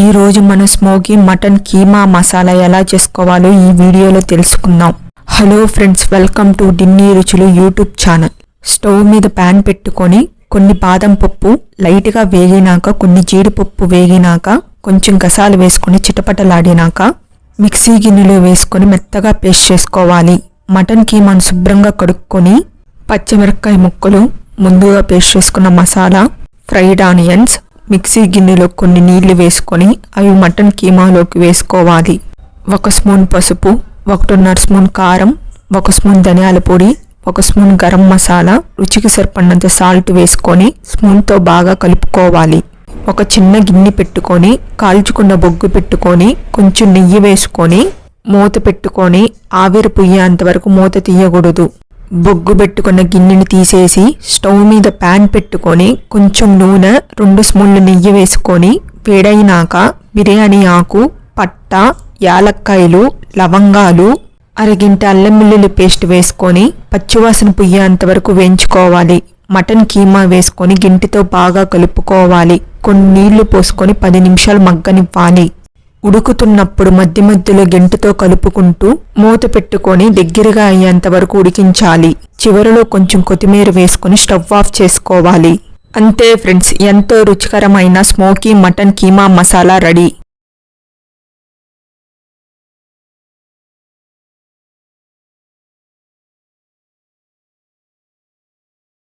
ఈరోజు మన మనం స్మోకీ మటన్ కీమా మసాలా ఎలా చేసుకోవాలో ఈ వీడియోలో తెలుసుకుందాం. హలో ఫ్రెండ్స్ వెల్కమ్ టు డిన్నీ రుచులు యూట్యూబ్ ఛానల్. స్టవ్ మీద ప్యాన్ పెట్టుకొని కొన్ని బాదం పప్పు లైట్గా వేగినాక కొన్ని జీడిపప్పు వేగినాక కొంచెం గసాలు వేసుకొని చిటపటలాడినాక మిక్సీ గిన్నెలో వేసుకొని మెత్తగా పేస్ట్ చేసుకోవాలి. మటన్ కీమాను శుభ్రంగా కడుక్కొని పచ్చిమిరపకాయ ముక్కలు ముందుగా పేస్ట్ చేసుకున్న మసాలా ఫ్రైడ్ ఆనియన్స్ మిక్సీ గిన్నెలో కొన్ని నీళ్ళు వేసుకొని అవి మటన్ కీమాలోకి వేసుకోవాలి. ఒక స్పూన్ పసుపు ఒకటిన్నర స్పూన్ కారం ఒక స్పూన్ ధనియాల పొడి ఒక స్పూన్ గరం మసాలా రుచికి సరిపడినంత సాల్ట్ వేసుకొని స్పూన్తో బాగా కలుపుకోవాలి. ఒక చిన్న గిన్నె పెట్టుకొని కాల్చుకున్న బొగ్గు పెట్టుకొని కొంచెం నెయ్యి వేసుకొని మూత పెట్టుకొని ఆవిరి పుయ్యేంత వరకు మూత తీయకూడదు. బొగ్గు పెట్టుకున్న గిన్నెని తీసేసి స్టవ్ మీద ప్యాన్ పెట్టుకొని కొంచెం నూనె రెండు స్పూన్లు నెయ్యి వేసుకొని వేడైనాక బిర్యానీ ఆకు పట్ట యాలక్కాయలు లవంగాలు అరగింట అల్లం వెల్లుల్లి పేస్ట్ వేసుకొని పచ్చివాసన పుయ్యేంత వరకు వేయించుకోవాలి. మటన్ కీమా వేసుకొని గింటితో బాగా కలుపుకోవాలి. కొన్ని నీళ్ళు పోసుకొని పది నిమిషాలు మగ్గనివ్వాలి. ఉడుకుతున్నప్పుడు మధ్య మధ్యలో గెంటుతో కలుపుకుంటూ మూత పెట్టుకొని దగ్గరగా అయ్యేంత వరకు ఉడికించాలి. చివరిలో కొంచెం కొత్తిమీర వేసుకొని స్టవ్ ఆఫ్ చేసుకోవాలి. అంతే ఫ్రెండ్స్ ఎంతో రుచికరమైన smoky mutton keema masala ready.